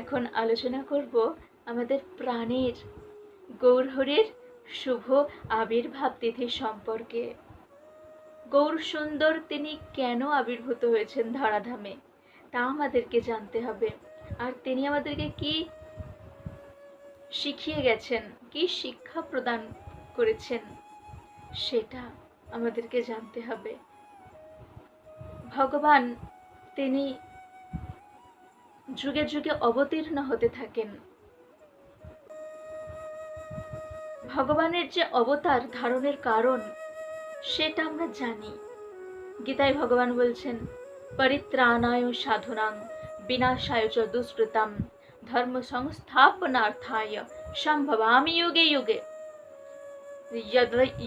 এখন আলোচনা করব আমাদের প্রাণের, গৌরহরির শুভ আবির্ভাব তিথি সম্পর্কে। গৌর সুন্দর তিনি কেন আবির্ভূত হয়েছেন ধরাধামে, তা আমাদেরকে জানতে হবে। আর তিনি আমাদেরকে কি শিখিয়ে গেছেন, কি শিক্ষা প্রদান করেছেন, সেটা আমাদেরকে জানতে হবে। ভগবান তিনি যুগে যুগে অবতীর্ণ হতে থাকেন। ভগবানের যে অবতার ধারণের কারণ, সেটা আমরা জানি। গীতায় ভগবান বলছেন, পরিত্রাণায় সাধনাং, বিনাশায় চ দুষ্কৃতাম ধর্ম সংস্থাপনার্থায় সম্ভবামি যুগে যুগে।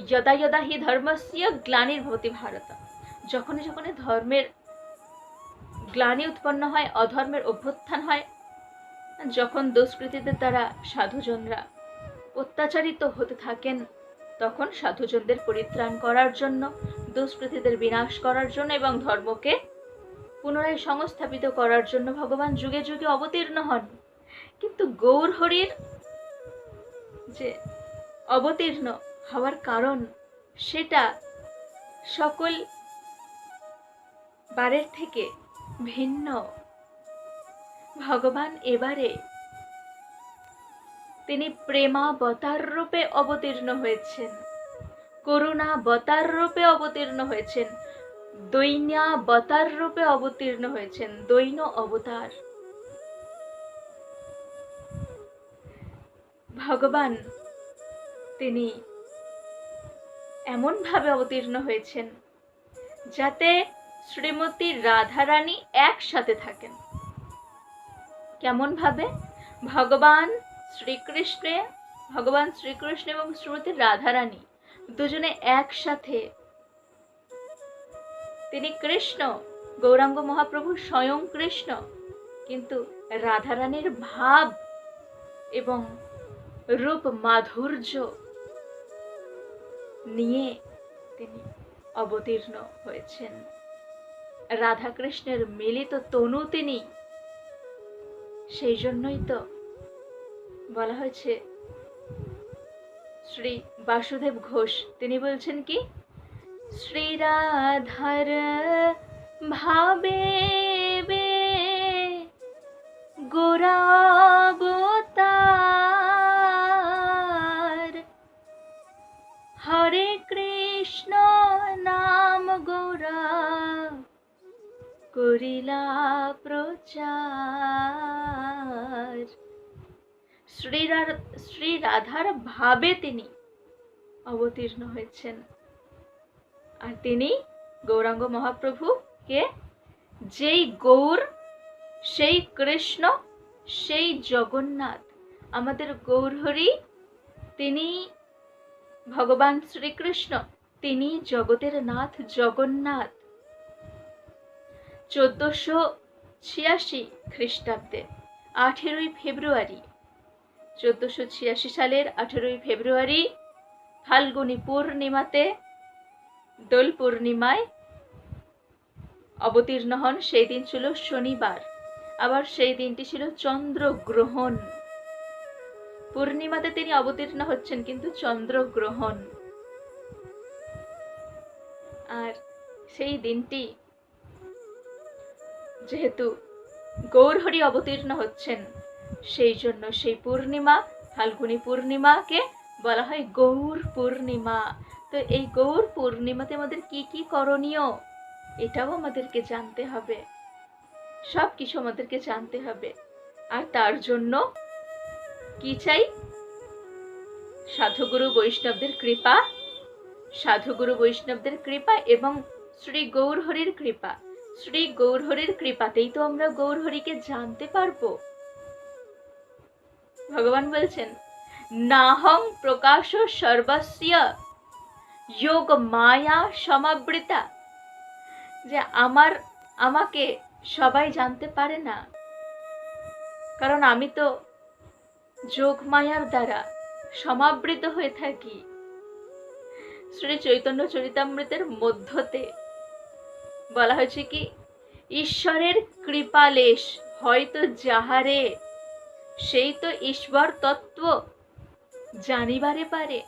যদা যদা হি ধর্মস্য গ্লানির গ্লানির্ভবতি ভারত। যখন যখন ধর্মের গ্লানি উৎপন্ন হয়, অধর্মের অভ্যুত্থান হয়, যখন দুষ্কৃতীদের দ্বারা সাধুজনরা অত্যাচারিত হতে থাকেন, তখন সাধুজনদের পরিত্রাণ করার জন্য, দুষ্কৃতীদের বিনাশ করার জন্য এবং ধর্মকে পুনরায় সংস্থাপিত করার জন্য ভগবান যুগে যুগে অবতীর্ণ হন। কিন্তু গৌর হরির যে অবতীর্ণ হওয়ার কারণ, সেটা সকল বারের থেকে ভিন্ন। ভগবান এবারে তিনি প্রেমাবতার রূপে অবতীর্ণ হয়েছেন, করুণাবতার রূপে অবতীর্ণ হয়েছেন, দৈন্যাবতার রূপে অবতীর্ণ হয়েছেন, দৈন অবতার। ভগবান তিনি এমনভাবে অবতীর্ণ হয়েছেন যাতে শ্রীমতী রাধারানী একসাথে থাকেন। কেমন ভাবে? ভগবান শ্রীকৃষ্ণে, ভগবান শ্রীকৃষ্ণ এবং শ্রীমতী রাধারানী দুজনে একসাথে তিনি কৃষ্ণ, গৌরাঙ্গ মহাপ্রভু স্বয়ং কৃষ্ণ, কিন্তু রাধারানীর ভাব এবং রূপ মাধুর্য নিয়ে তিনি অবতীর্ণ হয়েছেন। রাধাকৃষ্ণের মিলিত তনু তিনি সেই জন্যই তো বলা হয়েছে, শ্রী বাসুদেব ঘোষ। তিনি বলছেন কি? শ্রী রাধার ভাবে বে করিলা প্রচার। শ্রী রাধার ভাবে তিনি অবতীর্ণ হয়েছেন। আর তিনি গৌরাঙ্গ মহাপ্রভুকে যেই গৌর, সেই কৃষ্ণ, সেই জগন্নাথ, আমাদের গৌরহরি, তিনি ভগবান শ্রীকৃষ্ণ, তিনি জগতের নাথ জগন্নাথ চোদ্দশো ছিয়াশি খ্রিস্টাব্দে, আঠেরোই ফেব্রুয়ারি। চোদ্দশো ছিয়াশি সালের আঠেরোই ফেব্রুয়ারি, ফাল্গুনী পূর্ণিমাতে, দোল পূর্ণিমায় অবতীর্ণ হন। সেই দিন ছিল শনিবার, আবার সেই দিনটি ছিল চন্দ্রগ্রহণ। পূর্ণিমাতে তিনি অবতীর্ণ হচ্ছেন কিন্তু চন্দ্রগ্রহণ। আর সেই দিনটি যেহেতু গৌরহরি অবতীর্ণ হচ্ছেন, সেই জন্য সেই পূর্ণিমা, ফাল্গুনি পূর্ণিমাকে বলা হয় গৌর পূর্ণিমা। তো এই গৌর পূর্ণিমাতে আমাদের কি কি করণীয়, এটাও আমাদেরকে জানতে হবে। সব কিছু আমাদেরকে জানতে হবে। আর তার জন্য কি চাই? সাধুগুরু বৈষ্ণবদের কৃপা, সাধুগুরু বৈষ্ণবদের কৃপা এবং শ্রী গৌরহরির কৃপা। শ্রী গৌরহরির কৃপাতেই তো আমরা গৌরহরিকে জানতে পারব। ভগবান বলছেন, নাহং প্রকাশ সর্বস্য যোগ মায়া সমাবৃতা। যে আমার, আমাকে সবাই জানতে পারে না। কারণ আমি তো যোগ মায়ার দ্বারা সমাবৃত হয়ে থাকি। শ্রী চৈতন্য চরিতামৃতের মধ্যতে বলা হয়েছে কি, ঈশ্বরের কৃপালেশ হয়তো যাহারে, সেই তো ঈশ্বর তত্ত্ব জানিবারে পারে।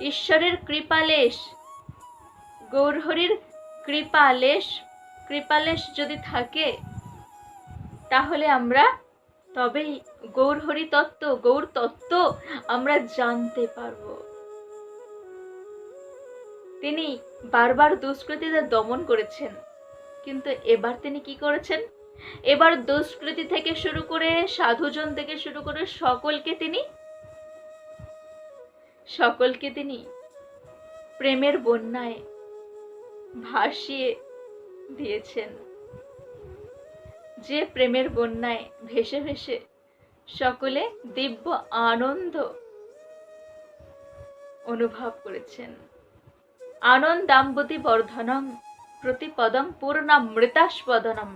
ঈশ্বরের কৃপালেশ, গৌরহরির কৃপালেশ কৃপালেশ যদি থাকে, তাহলে আমরা তবেই গৌরহরি তত্ত্ব, গৌর তত্ত্ব আমরা জানতে পারব। তিনি বারবার দুষ্কৃতীদের দমন করেছেন। কিন্তু এবার তিনি কি করেছেন? এবার দুষ্কৃতি থেকে শুরু করে সাধুজন থেকে শুরু করে সকলকে তিনি সকলকে তিনি প্রেমের বন্যায় ভাসিয়ে দিয়েছেন। যে প্রেমের বন্যায় ভেসে ভেসে সকলে দিব্য আনন্দ অনুভব করেছেন। আনন্দাম্বতী বর্ধনম প্রতিপদম পূর্ণামৃতাস্পদনম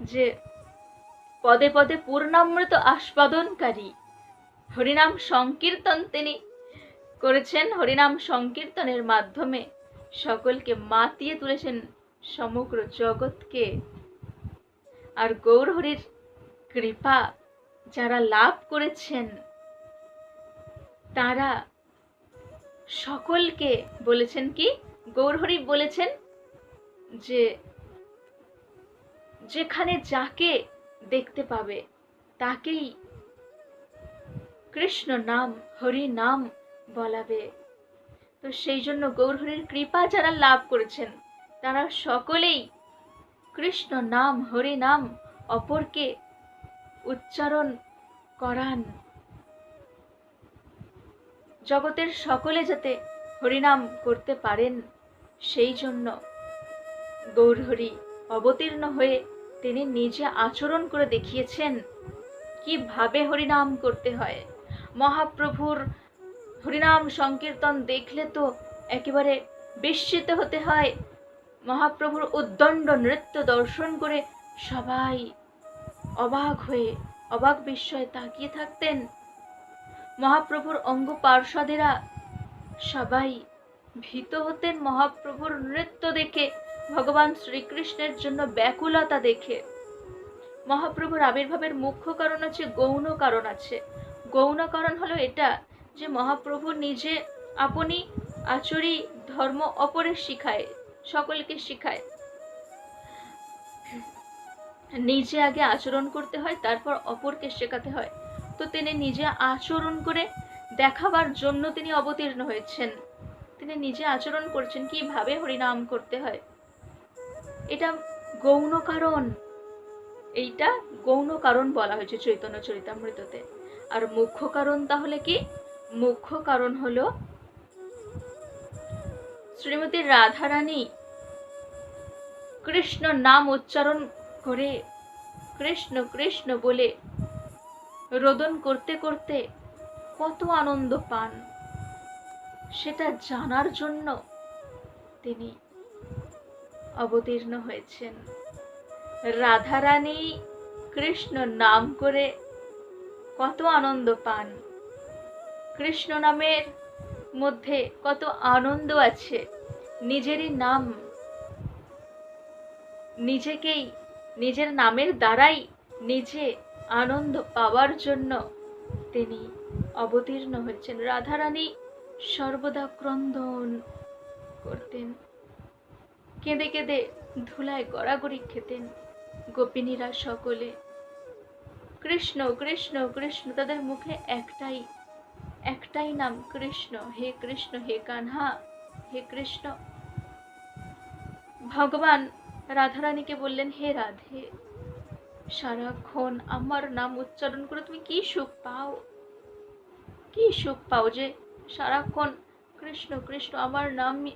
যে পদে পদে পূর্ণামৃত আস্বাদনকারী হরিনাম সংকীর্তন তিনি করেছেন হরিনাম সংকীর্তনের মাধ্যমে সকলকে মাতিয়ে তুলেছেন সমগ্র জগৎকে। আর গৌরহরির কৃপা যারা লাভ করেছেন, তারা সকলকে বলেছেন কি? গৌরহরি বলেছেন যে, যেখানে যাকে দেখতে পাবে, তাকেই কৃষ্ণ নাম, হরি নাম বলাবে। তো সেই জন্য গৌরহরির কৃপা যারা লাভ করেছেন, তারা সকলেই কৃষ্ণ নাম, হরি নাম অপরকে উচ্চারণ করান। জগতের সকলে যাতে হরিনাম করতে পারেন, সেই জন্য গৌরহরি অবতীর্ণ হয়ে তিনি নিজে আচরণ করে দেখিয়েছেন, কীভাবে হরিনাম করতে হয়? মহাপ্রভুর হরিনাম সংকীর্তন দেখলে তো একেবারে বিস্মিত হতে হয়। মহাপ্রভুর উদ্দণ্ড নৃত্য দর্শন করে সবাই অবাক হয়ে, অবাক বিস্ময়ে তাকিয়ে থাকতেন। মহাপ্রভুর অঙ্গ পার্ষদেরা সবাই ভীত হতেন মহাপ্রভুর নৃত্য দেখে, ভগবান শ্রীকৃষ্ণের জন্য ব্যাকুলতা দেখে। মহাপ্রভুর আবির্ভাবের মুখ্য কারণ আছে গৌণ কারণ আছে। গৌণ কারণ হলো এটা যে মহাপ্রভু নিজে আপনি আচরি ধর্ম অপরের শিখায়, সকলকে শিখায়। নিজে আগে আচরণ করতে হয়, তারপর অপরকে শেখাতে হয়। তো তিনি নিজে আচরণ করে দেখাবার জন্য তিনি অবতীর্ণ হয়েছেন। তিনি নিজে আচরণ করছেন, কীভাবে হরিনাম করতে হয়? এটা গৌণ কারণ। এইটা গৌণ কারণ বলা হয়েছে চৈতন্য চরিতামৃততে। আর মুখ্য কারণ তাহলে কি? মুখ্য কারণ হলো শ্রীমতী রাধারানী কৃষ্ণ নাম উচ্চারণ করে কৃষ্ণ কৃষ্ণ বলে রোদন করতে করতে কত আনন্দ পান। সেটা জানার জন্য তিনি অবতীর্ণ হয়েছেন। রাধারানী কৃষ্ণ নাম করে কত আনন্দ পান। কৃষ্ণ নামের মধ্যে কত আনন্দ আছে। নিজেরই নাম, নিজেকেই, নিজের নামের দ্বারাই নিজে আনন্দ পাওয়ার জন্য তিনি অবতীর্ণ হয়েছেন। রাধারানী সর্বদা ক্রন্দন করতেন। কেঁদে কেঁদে ধুলায় গড়াগড়ি খেতেন। গোপিনীরা সকলে, কৃষ্ণ কৃষ্ণ কৃষ্ণ। তাদের মুখে একটাই একটাই নাম, কৃষ্ণ। হে কৃষ্ণ, হে কানহা, হে কৃষ্ণ। ভগবান রাধারানীকে বললেন, হে রাধে। সারাক্ষণ আমার নাম উচ্চারণ করে তুমি কি সুখ পাও? কি সুখ পাও যে সারাক্ষণ কৃষ্ণ কৃষ্ণ আমার নাম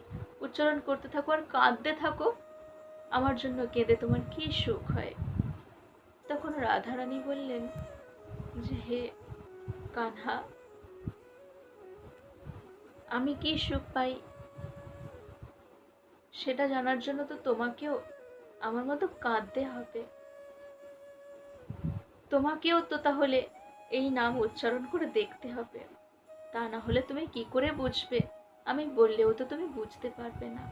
উচ্চারণ করতে থাকো আর কাঁদতে থাকো? আমার জন্য কেঁদে তোমার কি সুখ হয়? তখন রাধারানী বললেন, যে হে কানহা, আমি কি সুখ পাই? সেটা জানার জন্য তো তোমাকেও আমার মতো কাঁদতে হবে। তোমাকেও তো তাহলে এই নাম উচ্চারণ করে দেখতে হবে। তা না হলে তুমি কি করে বুঝবে? আমি বললেও তো তুমি বুঝতে পারবে না।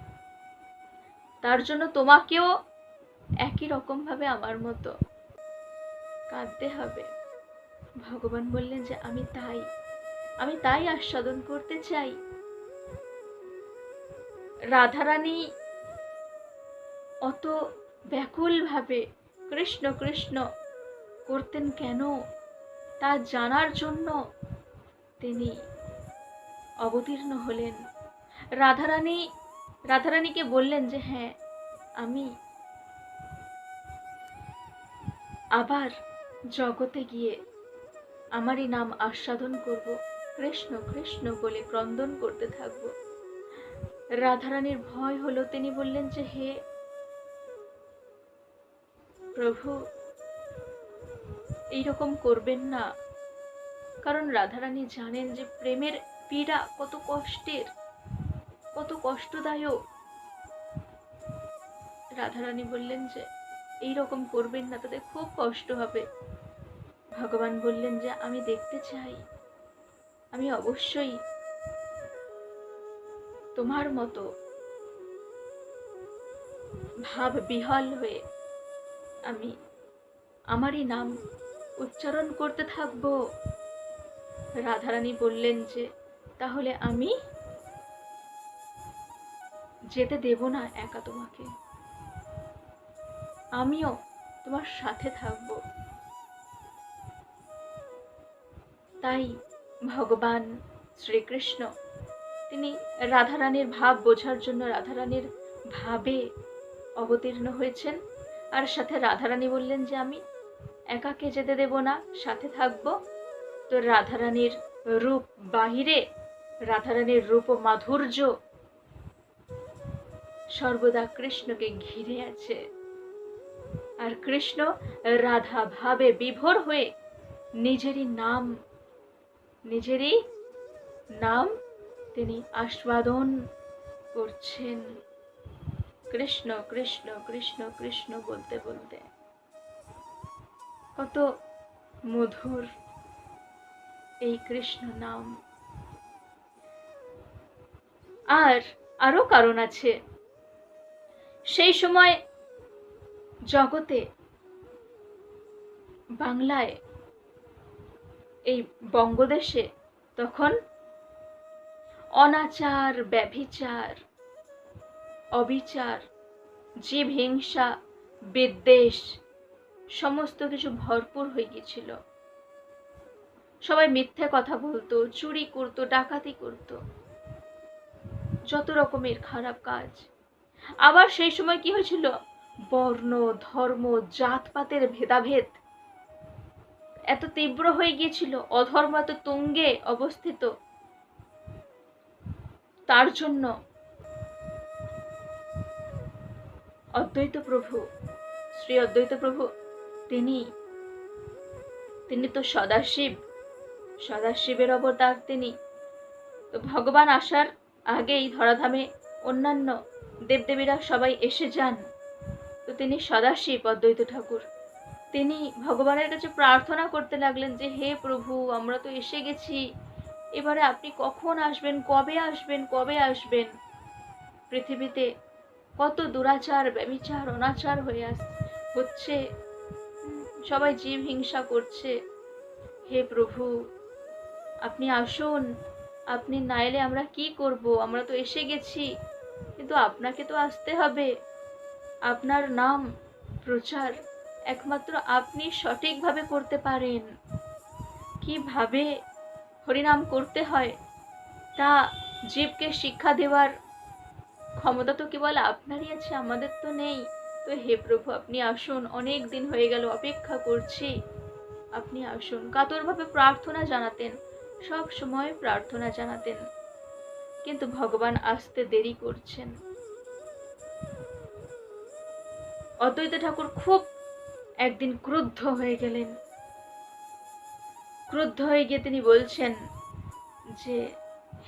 তার জন্য তোমাকেও একই রকম ভাবে আমার মতো কাঁদতে হবে। ভগবান বললেন যে, আমি তাই। আমি তাই আস্বাদন করতে চাই। রাধারানী অত ব্যাকুলভাবে কৃষ্ণ কৃষ্ণ করতেন কেন? তা জানার জন্য তিনি অবতীর্ণ হলেন। রাধারানী, রাধারানীকে বললেন যে হ্যাঁ আমি আবার জগতে গিয়ে আমারই নাম আস্বাদন করব। কৃষ্ণ কৃষ্ণ বলে ক্রন্দন করতে থাকব। রাধারানীর ভয় হলো। তিনি বললেন যে, হে প্রভু এইরকম করবেন না। কারণ রাধারানী জানেন যে প্রেমের পীড়া কত কষ্টের, কত কষ্টদায়ক। রাধারানী বললেন যে এই রকম করবেন না তাদের খুব কষ্ট হবে। ভগবান বললেন যে, আমি দেখতে চাই। আমি অবশ্যই তোমার মতো ভাব বিহল হয়ে আমি, আমারই নাম উচ্চারণ করতে থাকব। রাধারানী বললেন যে, তাহলে আমি যেতে দেব না একা তোমাকে। আমিও তোমার সাথে থাকব। তাই ভগবান শ্রীকৃষ্ণ, তিনি রাধারানীর ভাব বোঝার জন্য রাধারানীর ভাবে অবতীর্ণ হয়েছেন। আর সাথে রাধারানী বললেন যে, আমি একাকে যেতে দেব না, সাথে থাকব। তো রাধারানীর রূপ বাহিরে, রাধারানীর রূপ মাধুর্য। সর্বদা কৃষ্ণকে ঘিরে আছে। আর কৃষ্ণ রাধা ভাবে বিভোর হয়ে নিজেরই নাম নিজেরই নাম তিনি আস্বাদন করছেন। কৃষ্ণ কৃষ্ণ কৃষ্ণ কৃষ্ণ বলতে বলতে। কত মধুর এই কৃষ্ণ নাম। আর আরও কারণ আছে। সেই সময় জগতে বাংলায় এই বঙ্গদেশে তখন অনাচার, ব্যভিচার, অবিচার জীব হিংসা বিদ্বেষ সমস্ত কিছু ভরপুর হয়ে গিয়েছিল। সবাই মিথ্যে কথা বলতো, চুরি করতো, ডাকাতি করত। যত রকমের খারাপ কাজ। আবার সেই সময় কি হয়েছিল? বর্ণ, ধর্ম, জাতপাতের ভেদাভেদ। এত তীব্র হয়ে গিয়েছিল, অধর্ম এত তুঙ্গে অবস্থিত। তার জন্য অদ্বৈত প্রভু, শ্রী অদ্বৈত প্রভু তিনি তিনি তো সদাশিব, সদাশিবের অবতার তিনি। তো ভগবান আসার আগেই ধরাধামে অন্যান্য দেবদেবীরা সবাই এসে যান। তো তিনি সদাশিব অদ্বৈত ঠাকুর। তিনি ভগবানের কাছে প্রার্থনা করতে লাগলেন যে, হে প্রভু, আমরা তো এসে গেছি। এবারে আপনি কখন আসবেন? কবে আসবেন? কবে আসবেন? পৃথিবীতে কত দুরাচার ব্যবিচার অনাচার হয়ে আস, হচ্ছে সবাই জীব হিংসা করছে। হে প্রভু, আপনি আসুন। আপনি না এলে আমরা কি করব? আমরা তো এসে গেছি। কিন্তু আপনাকে তো আসতে হবে। আপনার নাম প্রচার একমাত্র আপনি সঠিকভাবে করতে পারেন। কীভাবে হরিনাম করতে হয়? তা জীবকে শিক্ষা দেওয়ার ক্ষমতা তো কেবল আপনারই আছে, আমাদের তো নেই। তো হে প্রভু, আপনি আসুন, অনেক দিন হয়ে গেল, অপেক্ষা করছি। আপনি আসুন, কাতরভাবে প্রার্থনা জানাতেন, সব সময় প্রার্থনা জানাতেন। কিন্তু ভগবান আসতে দেরি করছেন। অদ্বৈত ঠাকুর খুব একদিন ক্রুদ্ধ হয়ে গেলেন। ক্রুদ্ধ হয়ে গিয়ে তিনি বলছেন যে,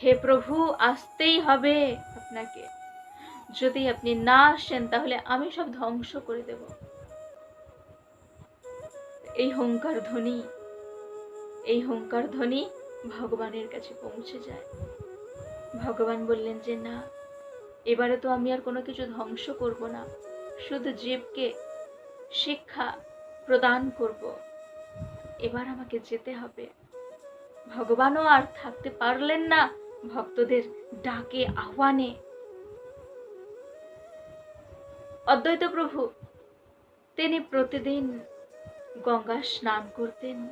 হে প্রভু, আসতেই হবে আপনাকে। যদি আপনি না আসেন, তাহলে আমি সব ধ্বংস করে দেব। এই হংকার ধ্বনি, এই হংকার ধ্বনি ভগবানের কাছে পৌঁছে যায়। ভগবান বললেন যে, না, এবারে তো আমি আর কোনো কিছু ধ্বংস করব না। শুধু জীবকে শিক্ষা প্রদান করব। এবার আমাকে যেতে হবে। ভগবানও আর থাকতে পারলেন না ভক্তদের ডাকে আহ্বানে। অদ্বৈত প্রভু, তিনি প্রতিদিন গঙ্গা স্নান করতেন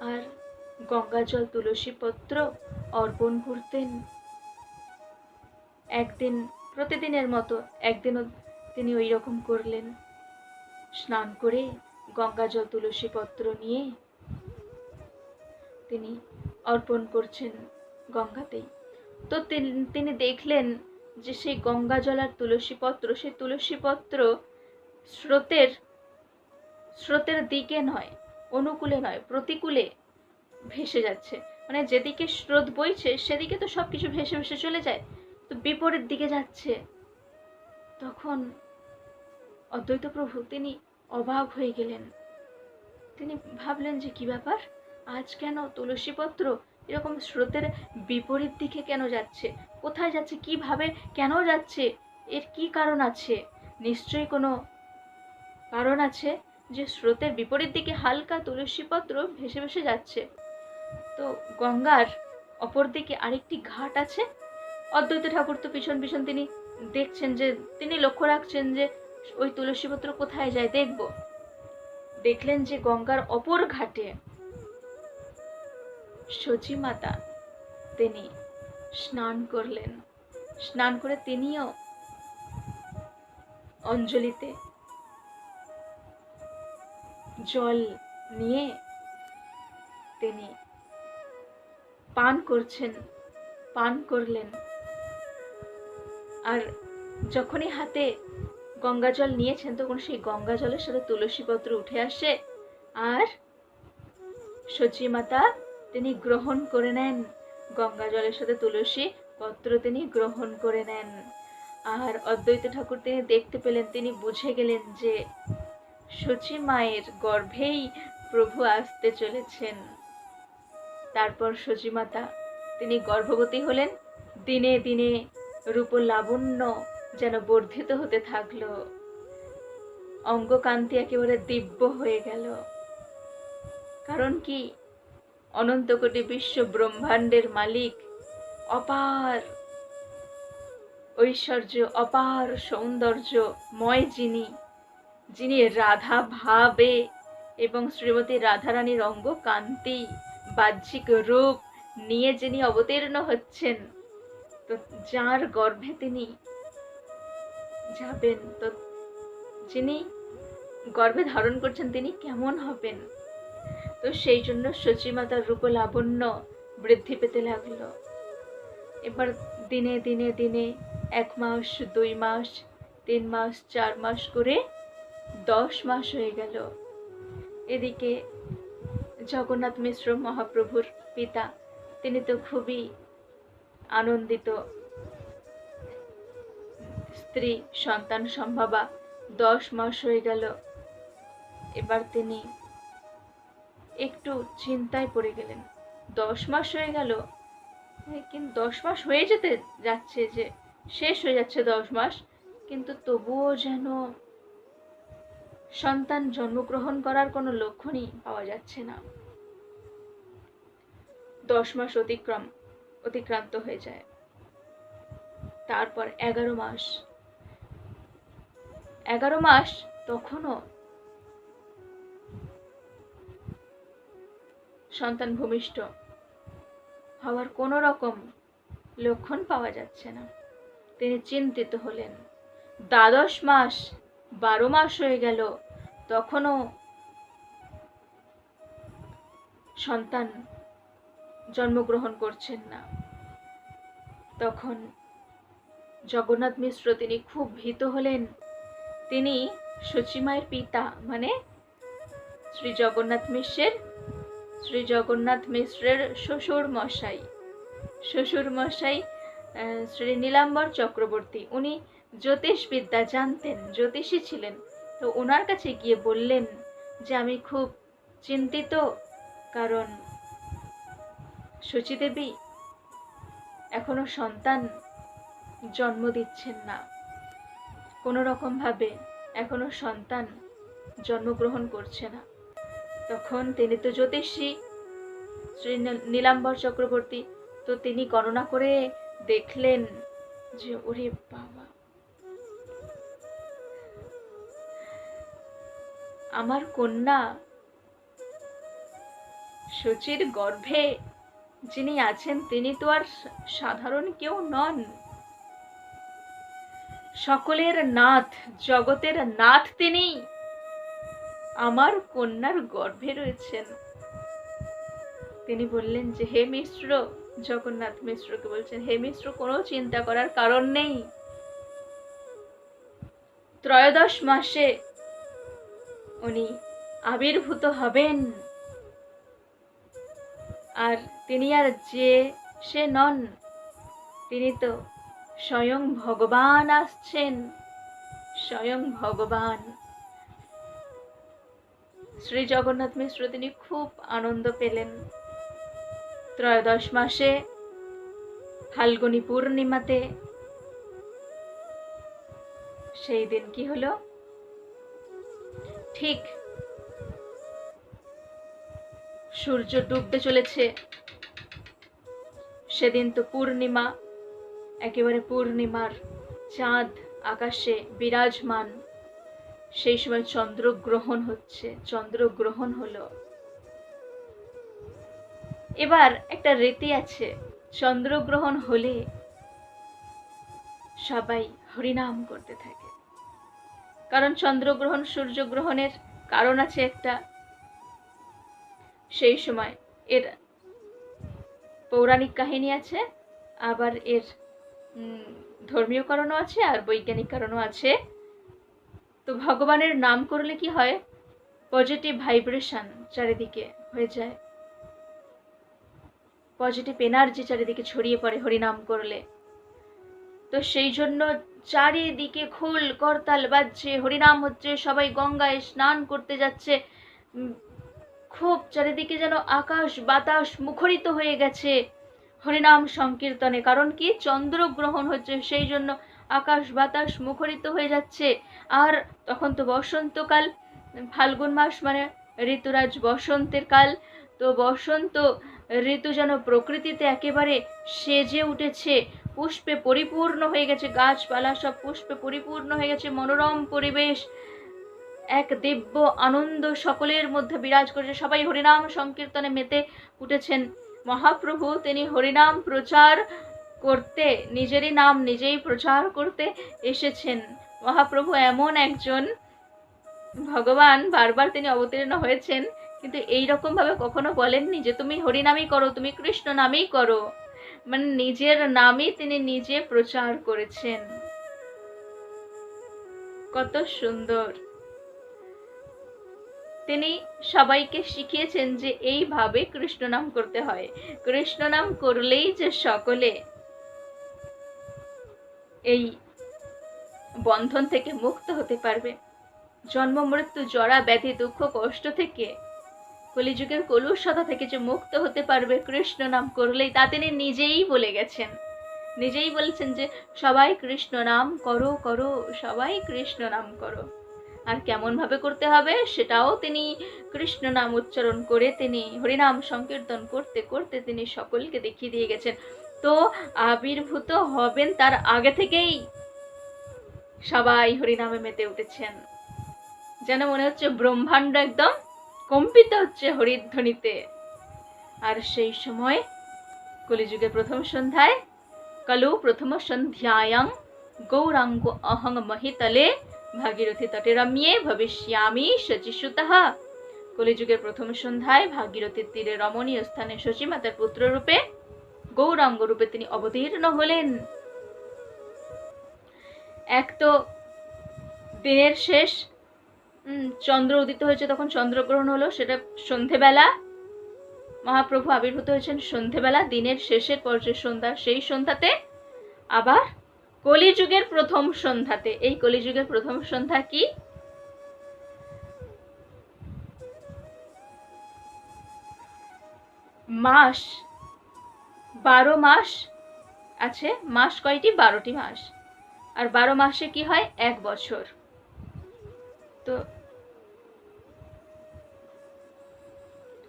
আর গঙ্গা জল তুলসী পত্র অর্পণ করতেন। একদিন, প্রতিদিনের মতো একদিনও তিনি ওই রকম করলেন। স্নান করে গঙ্গা জল তুলসী পত্র নিয়ে তিনি অর্পণ করছেন গঙ্গাতেই। তো তিন- দেখলেন যে সেই গঙ্গা জল আর তুলসী পত্র, সেই তুলসী পত্র স্রোতের স্রোতের দিকে নয়, অনুকূলে নয়, প্রতিকূলে ভেসে যাচ্ছে। মানে যেদিকে স্রোত বইছে, সেদিকে তো সব কিছু ভেসে ভেসে চলে যায়, তো বিপরীত দিকে যাচ্ছে। তখন অদ্বৈত প্রভু তিনি অবাক হয়ে গেলেন। তিনি ভাবলেন যে কি ব্যাপার? আজ কেন তুলসীপত্র এরকম স্রোতের বিপরীত দিকে কেন যাচ্ছে? কোথায় যাচ্ছে, কীভাবে কেন যাচ্ছে, এর কি কারণ আছে? নিশ্চয়ই কোনো কারণ আছে যে স্রোতের বিপরীত দিকে হালকা তুলসীপত্র ভেসে ভেসে যাচ্ছে। তো গঙ্গার অপর দিকে আরেকটি ঘাট আছে? অদ্বৈত ঠাকুর তো পিছন পিছন তিনি দেখছেন যে, তিনি লক্ষ্য রাখছেন যে ওই তুলসীপত্র কোথায় যায় দেখব। দেখলেন যে গঙ্গার অপর ঘাটে সচিমাতা তিনি স্নান করলেন। স্নান করে তিনিও অঞ্জলিতে জল নিয়ে তিনি পান করছেন, পান করলেন। আর যখনই হাতে গঙ্গা জল নিয়েছেন, তখন সেই গঙ্গা জলের সাথে তুলসী পত্র উঠে আসে। আর সচি মাতা তিনি গ্রহণ করে নেন। গঙ্গা জলের সাথে তুলসী পত্র তিনি গ্রহণ করে নেন। আর অদ্বৈত ঠাকুর তিনি দেখতে পেলেন, তিনি বুঝে গেলেন যে সচি মায়ের গর্ভেই প্রভু আসতে চলেছেন। তারপর সচি মাতা, তিনি গর্ভবতী হলেন, দিনে দিনে রূপ লাবণ্য যেন বর্ধিত হতে থাকল। অঙ্গকান্তি একেবারে দিব্য হয়ে গেল। কারণ কি? অনন্ত কোটি বিশ্ব ব্রহ্মাণ্ডের মালিক, অপার ঐশ্বর্য, অপার সৌন্দর্য ময় যিনি যিনি রাধা ভাবে এবং শ্রীমতী রাধারানীর অঙ্গ কান্তি, বাহ্যিক রূপ নিয়ে যিনি অবতীর্ণ হচ্ছেন, তো যার গর্ভে তিনি যাবেন, তো যিনি গর্ভে ধারণ করছেন তিনি কেমন হবেন? তো সেই জন্য সচিমাতার রূপ লাবণ্য বৃদ্ধি পেতে লাগল। এবার দিনে দিনে দিনে এক মাস, দুই মাস, তিন মাস, চার মাস করে দশ মাস হয়ে গেল। এদিকে জগন্নাথ মিশ্র মহাপ্রভুর পিতা, তিনি তো খুবই আনন্দিত। স্ত্রী, সন্তান সম্ভাবা দশ মাস হয়ে গেল। এবার তিনি একটু চিন্তায় পড়ে গেলেন। দশ মাস হয়ে গেল। কিন্তু দশ মাস হয়ে যেতে যাচ্ছে যে, শেষ হয়ে যাচ্ছে দশ মাস। কিন্তু তবুও যেন সন্তান জন্মগ্রহণ করার কোনো লক্ষণই পাওয়া যাচ্ছে না। দশ মাস অতিক্রম, অতিক্রান্ত হয়ে যায়। তারপর এগারো মাস। এগারো মাস তখনও সন্তান ভূমিষ্ঠ। হওয়ার কোনো রকম লক্ষণ পাওয়া যাচ্ছে না। তিনি চিন্তিত হলেন। দ্বাদশ মাস, বারো মাস হয়ে গেল। তখনও সন্তান জন্মগ্রহণ করছেন না। তখন জগন্নাথ মিশ্র তিনি খুব ভীত হলেন। তিনি সচিমায়ের পিতা মানে শ্রী জগন্নাথ মিশ্রের শ্রী জগন্নাথ মিশ্রের শ্বশুর মশাই। শ্বশুর মশাই শ্রী নীলাম্বর চক্রবর্তী, উনি জ্যোতিষবিদ্যা জানতেন, জ্যোতিষী ছিলেন। তো ওনার কাছে গিয়ে বললেন যে, আমি খুব চিন্তিত, কারণ সচিদেবী এখনও সন্তান জন্ম দিচ্ছেন না। কোনো রকমভাবে এখনও সন্তান জন্মগ্রহণ করছে না। তখন তিনি তো জ্যোতিষী। শ্রী নীলাম্বর চক্রবর্তী। তো তিনি গণনা করে দেখলেন যে, ওরে বাবা। আমার কন্যা সচির গর্ভে যিনি আছেন, তিনি তো আর সাধারণ কেউ নন। সকলের নাথ, জগতের নাথ তিনি। আমার কন্যার গর্ভে রয়েছেন। তিনি বললেন যে, হে মিশ্র, জগন্নাথ মিশ্রকে বলছেন, হে মিশ্র, কোনো চিন্তা করার কারণ নেই। ত্রয়োদশ মাসে উনি আবির্ভূত হবেন। আর তিনি আর যে সে নন, তিনি তো স্বয়ং ভগবান আসছেন। স্বয়ং ভগবান। শ্রী জগন্নাথ মিশ্র তিনি খুব আনন্দ পেলেন। ত্রয়োদশ মাসে ফাল্গুনী পূর্ণিমাতে সেই দিন কি হলো? ঠিক সূর্য ডুবতে চলেছে। সেদিন তো পূর্ণিমা, একেবারে পূর্ণিমার চাঁদ আকাশে বিরাজমান। সেই সময় চন্দ্রগ্রহণ হচ্ছে, চন্দ্রগ্রহণ হলো। এবার একটা রীতি আছে, চন্দ্রগ্রহণ হলে সবাই হরিনাম করতে থাকে। কারণ চন্দ্রগ্রহণ সূর্যগ্রহণের কারণ আছে একটা। সেই সময় এর পৌরাণিক কাহিনী আছে, আবার এর ধর্মীয় কারণও আছে আর বৈজ্ঞানিক কারণও আছে। তো ভগবানের নাম করলে কি হয়? পজিটিভ ভাইব্রেশন চারিদিকে হয়ে যায়। পজিটিভ এনার্জি চারিদিকে ছড়িয়ে পড়ে হরিনাম করলে। তো সেই জন্য চারিদিকে খোল, করতাল বাজছে, হরিনাম হচ্ছে, সবাই গঙ্গায় স্নান করতে যাচ্ছে। খুব চারিদিকে যেন আকাশ বাতাস মুখরিত হয়ে গেছে। হরিনাম সংকীর্তনে, কারণ কি? চন্দ্রগ্রহণ হচ্ছে, সেই জন্য আকাশ বাতাস মুখরিত হয়ে যাচ্ছে। আর তখন তো বসন্তকাল, ফাল্গুন মাস মানে ঋতুরাজ বসন্তের কাল। তো বসন্ত ঋতু যেন প্রকৃতিতে একেবারে সেজে উঠেছে, পুষ্পে পরিপূর্ণ হয়ে গেছে গাছপালা, সব পুষ্পে পরিপূর্ণ হয়ে গেছে মনোরম পরিবেশ। এক দিব্য আনন্দ সকলের মধ্যে বিরাজ করেছে। সবাই হরিনাম সংকীর্তনে মেতে উঠেছেন। মহাপ্রভু, তিনি হরিনাম প্রচার করতে, নিজেরই নাম নিজেই প্রচার করতে এসেছেন। মহাপ্রভু এমন একজন ভগবান, বারবার তিনি অবতীর্ণ হয়েছেন, কিন্তু এই ভাবে কখনো বলেননি যে তুমি হরিনামই করো, তুমি কৃষ্ণ নামেই করো। মানে নিজের নামই তিনি নিজে প্রচার করেছেন। কত সুন্দর। তিনি সবাইকে শিখিয়েছেন যে এইভাবে কৃষ্ণ নাম করতে হয়। কৃষ্ণ নাম করলেই যে সকলে এই বন্ধন থেকে মুক্ত হতে পারবে। জন্ম, মৃত্যু, জরা, ব্যাধি, দুঃখ, কষ্ট থেকে কলিযুগের কলুষতা থেকে যে মুক্ত হতে পারবে, কৃষ্ণ নাম করলেই তা তিনি নিজেই বলে গেছেন। নিজেই বলছেন যে, সবাই কৃষ্ণ নাম করো করো, সবাই কৃষ্ণ নাম করো। আর কেমন ভাবে করতে হবে সেটাও তিনি কৃষ্ণ নাম উচ্চারণ করে তিনি হরিনাম সংকীর্তন করতে করতে তিনি সকলকে দেখিয়ে দিয়ে গেছেন। তো আবির্ভূত হবেন তার আগে থেকেই। সবাই হরিনামে মেতে উঠেছেন। যেন মনে হচ্ছে ব্রহ্মাণ্ড একদম কম্পিত হচ্ছে হরিধ্বনিতে। আর সেই সময় কলিযুগের প্রথম সন্ধ্যায় কলু প্রথম সন্ধ্যায়াং গৌরাঙ্গ অহং মহিতলে ভাগীরথী তটে রম্যে ভবিষ্যামি শচিসুতঃ কলিযুগের প্রথম সন্ধ্যায় ভাগীরথীর তীরে রমণীয় স্থানে শচীমাতার পুত্র রূপে গৌরাঙ্গ রূপে তিনি অবতীর্ণ হলেন। এক তো দিনের শেষ চন্দ্র উদিত হয়েছে তখন চন্দ্রগ্রহণ হলো, সেটা সন্ধেবেলা। মহাপ্রভু আবির্ভূত হয়েছেন সন্ধেবেলা, দিনের শেষের পর যে সন্ধ্যা, সেই সন্ধ্যাতে। আবার কলিযুগের প্রথম সন্ধ্যাতে। এই কলিযুগের প্রথম সন্ধ্যা কি? মাস। বারো মাস আছে। মাস কয়টি? বারোটি মাস। আর বারো মাসে কি হয়? এক বছর। তো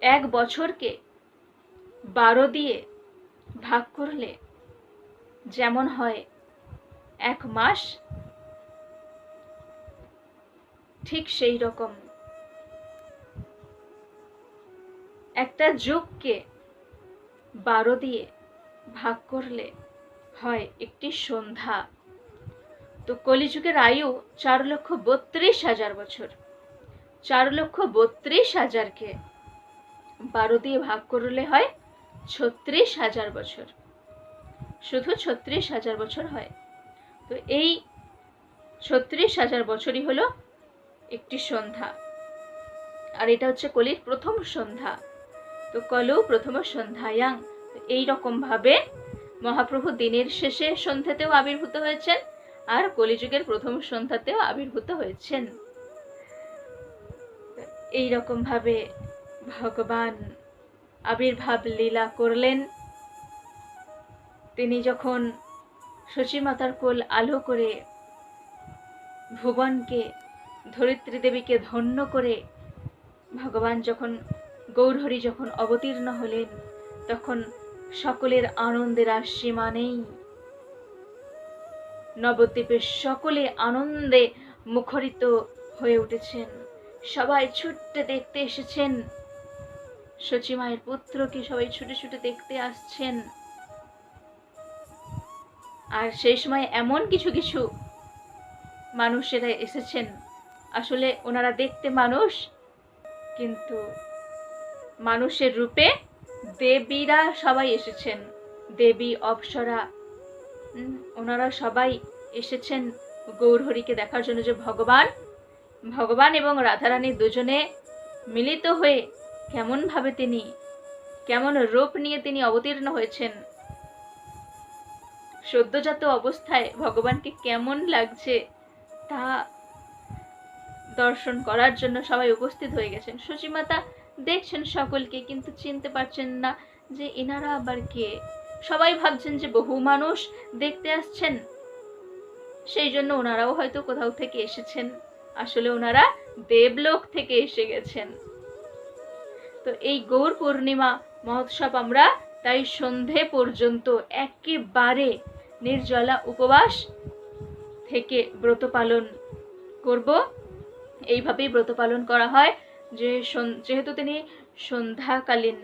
এক বছরকে বারো দিয়ে ভাগ করলে যেমন হয় এক মাস, ঠিক সেই রকম। একটা যুগকে বারো দিয়ে ভাগ করলে হয় একটি সন্ধ্যা। তো কলিযুগের আয়ু চার লক্ষ বত্রিশ হাজার বছর। চার লক্ষ বত্রিশ হাজারকে বারো দিয়ে ভাগ করলে হয় ছত্রিশ হাজার বছর। শুধু ছত্রিশ হাজার বছর হয়। তো এই ছত্রিশ হাজার বছরই হলো একটি সন্ধ্যা। আর এটা হচ্ছে কলির প্রথম সন্ধ্যা। তো কলু প্রথম সন্ধ্যায়াং। এই রকম ভাবে মহাপ্রভু দিনের শেষে সন্ধ্যাতেও আবির্ভূত হয়েছেন। আর কলিযুগের প্রথম সন্ধ্যাতেও আবির্ভূত হয়েছেন। এই ভাবে ভগবান আবির্ভাব লীলা করলেন। তিনি যখন শচীমাতার কোল আলো করে ভুবনকে, ধরিত্রী দেবীকে ধন্য করে ভগবান যখন, গৌরহরি যখন অবতীর্ণ হলেন, তখন সকলের আনন্দের আর সীমা নেই নবদ্বীপের সকলে আনন্দে মুখরিত হয়ে উঠেছেন। সবাই ছুটতে দেখতে এসেছেন। সচিমায়ের পুত্রকে সবাই ছুটে ছুটে দেখতে আসছেন। আর সেই সময় এমন কিছু কিছু মানুষেরা এসেছেন। আসলে ওনারা দেখতে মানুষ, কিন্তু মানুষের রূপে দেবীরা সবাই এসেছেন। দেবী, অপ্সরা ওনারা সবাই এসেছেন গৌরহরিকে দেখার জন্য যে ভগবান ভগবান এবং রাধারানী দুজনে মিলিত হয়ে কেমনভাবে তিনি, কেমন রূপ নিয়ে তিনি অবতীর্ণ হয়েছেন, সদ্যজাত অবস্থায় ভগবানকে কেমন লাগছে তা দর্শন করার জন্য সবাই উপস্থিত হয়ে গেছেন। সুচিমাতা দেখছেন সকলকে কিন্তু চিনতে পারছেন না যে এনারা আবার কে। সবাই ভাবছেন যে বহু মানুষ দেখতে আসছেন। সেই জন্য ওনারাও হয়তো কোথাও থেকে এসেছেন। আসলে ওনারা দেবলোক থেকে এসে গেছেন। তো এই গৌর পূর্ণিমা মহোৎসব আমরা তাই সন্ধে পর্যন্ত একেবারে নির্জলা উপবাস থেকে ব্রত পালন করব। এইভাবেই ব্রত পালন করা হয় যে যেহেতু তিনি সন্ধ্যাকালীন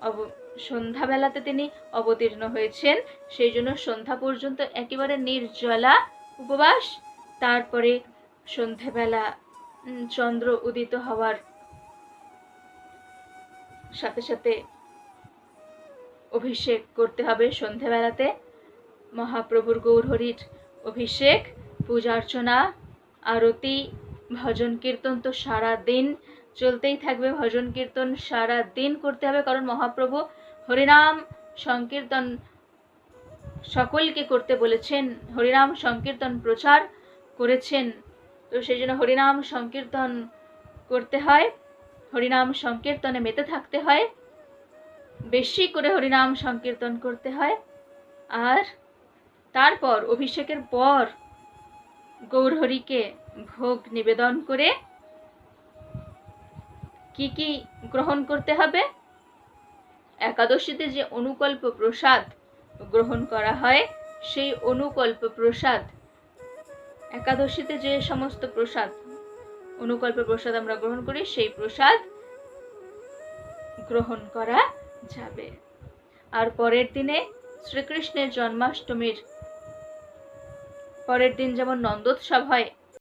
অব সন্ধ্যাবেলাতে তিনি অবতীর্ণ হয়েছেন। সেই জন্য সন্ধ্যা পর্যন্ত একেবারে নির্জলা উপবাস। তারপরে সন্ধেবেলা উম, চন্দ্র উদিত হওয়ার সাথে সাথে অভিষেক করতে হবে সন্ধেবেলাতে মহাপ্রভুর গৌরহরির অভিষেক পূজা অর্চনা আরতি ভজন কীর্তন তো সারা দিন চলতেই থাকবে। ভজন কীর্তন সারা দিন করতে হবে কারণ মহাপ্রভু হরিনাম সংকীর্তন সকলকে করতে বলেছেন, হরিনাম সংকীর্তন প্রচার করেছেন। তো সেই জন্য হরিনাম সংকীর্তন করতে হয়, হরিনাম সংকীর্তনে মেতে থাকতে হয়, বেশি করে হরিনাম সংকীর্তন করতে হয়। আর তারপর অভিষেকের পর গৌরহরিকে ভোগ নিবেদন করে কি কি গ্রহণ করতে হবে? একাদশীতে যে অনুকল্প প্রসাদ গ্রহণ করা হয়, সেই অনুকল্প প্রসাদ, একাদশীতে যে সমস্ত প্রসাদ, অনুকল্প প্রসাদ আমরা গ্রহণ করি, সেই প্রসাদ গ্রহণ করা যাবে। আর পরের দিনে শ্রীকৃষ্ণের জন্মাষ্টমীর পরের দিন যেমন নন্দোৎসব হয়